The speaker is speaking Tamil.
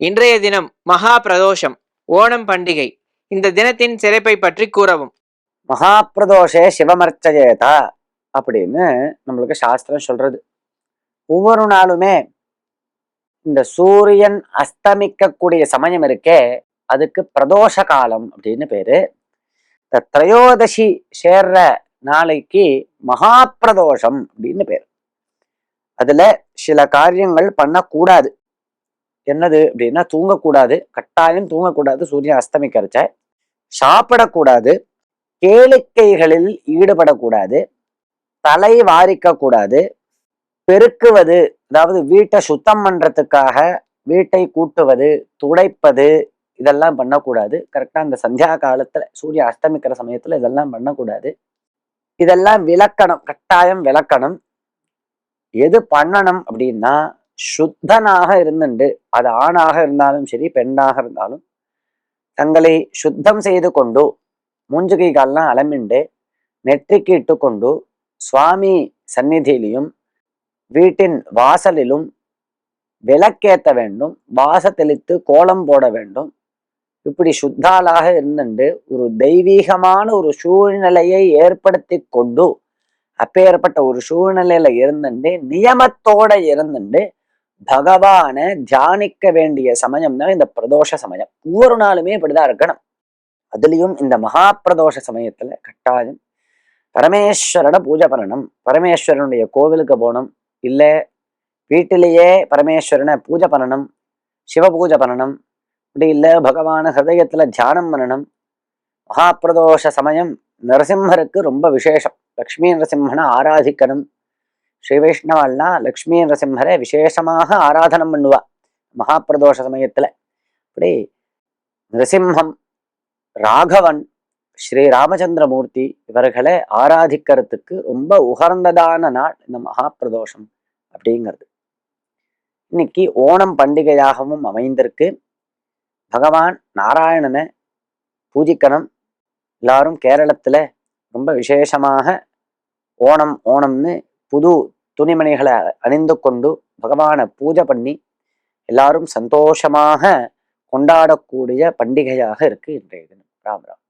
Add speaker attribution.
Speaker 1: இன்றைய தினம் மகா பிரதோஷம் ஓணம் பண்டிகை. இந்த தினத்தின் சிறப்பை பற்றி கூறவும்.
Speaker 2: மகா பிரதோஷே சிவமர்ச்சயேதா அப்படின்னு நம்மளுக்கு சாஸ்திரம் சொல்றது. ஒவ்வொரு நாளுமே இந்த சூரியன் அஸ்தமிக்கக்கூடிய சமயம் இருக்கே அதுக்கு பிரதோஷ காலம் அப்படின்னு பேரு. இந்த திரையோதசி சேர்ற நாளைக்கு மகா பிரதோஷம் அப்படின்னு பேர். அதுல சில காரியங்கள் பண்ணக்கூடாது. என்னது அப்படின்னா தூங்கக்கூடாது. கட்டாயம் தூங்கக்கூடாது. சூரியன் அஸ்தமிக்கிறச்ச சாப்பிடக்கூடாது. கேளிக்கைகளில் ஈடுபடக்கூடாது. தலை வாரிக்க கூடாது பெருக்குவது அதாவது வீட்டை சுத்தம் பண்றதுக்காக வீட்டை கூட்டுவது துடைப்பது இதெல்லாம் பண்ணக்கூடாது. கரெக்டா அந்த சந்தியா காலத்துல சூரிய அஸ்தமிக்கிற சமயத்துல இதெல்லாம் பண்ணக்கூடாது. இதெல்லாம் விளக்கணும் கட்டாயம் விளக்கணும். எது பண்ணணும் அப்படின்னா சுத்தனாக இருந்துண்டு. அது ஆணாக இருந்தாலும் சரி பெண்ணாக இருந்தாலும் தங்களை சுத்தம் செய்து கொண்டு மூஞ்சுகை கால்லாம் அலமிண்டு நெற்றிக்கு இட்டுக்கொண்டு சுவாமி சந்நிதியிலையும் வீட்டின் வாசலிலும் விளக்கேற்ற வேண்டும் வாச தெளித்து கோலம் போட வேண்டும். இப்படி சுத்தாளாக இருந்துண்டு. ஒரு தெய்வீகமான ஒரு சூழ்நிலையை ஏற்படுத்தி கொண்டு அப்பேற்பட்ட ஒரு சூழ்நிலையில இருந்துண்டு நியமத்தோட இருந்துண்டு. பகவான தியானிக்க வேண்டிய சமயம் தான் இந்த பிரதோஷ சமயம். ஒவ்வொரு நாளுமே இப்படிதான் இருக்கணும். அதுலயும் இந்த மகா பிரதோஷ சமயத்துல கட்டாயம் பரமேஸ்வரனை பூஜை பண்ணணும். பரமேஸ்வரனுடைய கோவிலுக்கு போகணும். இல்லை வீட்டிலேயே பரமேஸ்வரனை பூஜை பண்ணணும். சிவ பூஜை பண்ணணும். அப்படி இல்லை பகவான ஹிருதயத்துல தியானம் பண்ணணும். மகாபிரதோஷ சமயம் நரசிம்மருக்கு ரொம்ப விசேஷம். லக்ஷ்மி நரசிம்மனை ஆராதிக்கணும். ஸ்ரீ வைஷ்ணவெல்லாம் லக்ஷ்மி நரசிம்மரை விசேஷமாக ஆராதனம் பண்ணுவா. மகாபிரதோஷ சமயத்துல. அப்படி நரசிம்மம் ராகவன் ஸ்ரீ ராமச்சந்திரமூர்த்தி இவர்களை ஆராதிக்கிறதுக்கு ரொம்ப உகர்ந்ததான நாள் இந்த மகாபிரதோஷம் அப்படிங்கிறது. இன்னைக்கு ஓணம் பண்டிகையாகவும் அமைந்திருக்கு. பகவான் நாராயணனை பூஜிக்கணும். எல்லாரும் கேரளத்துல ரொம்ப விசேஷமாக ஓணம் ஓணம்னு புது துணிமணிகளை அணிந்து கொண்டு பகவானை பூஜை பண்ணி எல்லாரும் சந்தோஷமாக கொண்டாடக்கூடிய பண்டிகையாக இருக்கு இன்றைய தினம். ராம் ராம்.